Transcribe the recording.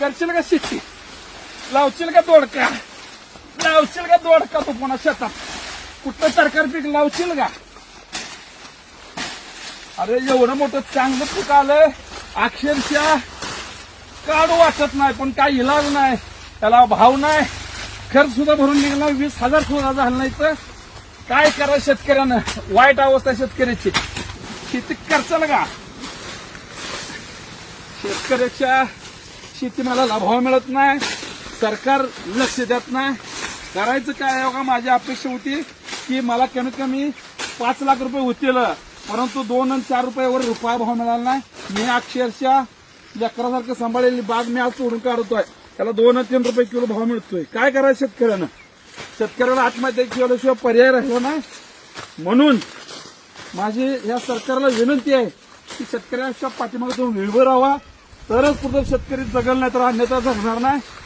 करशील का शिट्टी लावशील का दोडका? लावशील का दोडका तू पुन्हा शेतात? कुठलं सरकार पीक लावशील का? अरे एवढं मोठं चांगलं पीक आलं अक्षरशः काढू वाटत नाही पण काही इलाज नाही. त्याला भाव नाही. खर्च सुद्धा भरून निघाला. वीस हजार सुद्धा झाला नाही तर काय करा शेतकऱ्यानं? वाईट अवस्था शेतकऱ्याची. शेती करचाल का शेतकऱ्याच्या शेतीमालाला भाव मिळत नाही. सरकार लक्ष देत नाही. करायचं काय आहे का माझी अपेक्षा होती की मला कमीत कमी पाच लाख रुपये होतील परंतु दोन आणि चार रुपयावर रुपया भाव मिळाला नाही. मी अक्षरशः लेकरासारखं सांभाळलेली बाग मी आज सोडून काढतोय. त्याला दोन आणि तीन रुपये किलो भाव मिळतोय. काय करायचं शेतकऱ्यानं? शेतकऱ्याला आत्महत्या केल्याशिवाय पर्याय राहिला नाही. म्हणून माझी या सरकारला विनंती आहे की शेतकऱ्यांच्या पाठीमागे तुम्ही निर्भर राहा तरच कुठं शेतकरी जगल नाही तर अन्यथा जगणार नाही.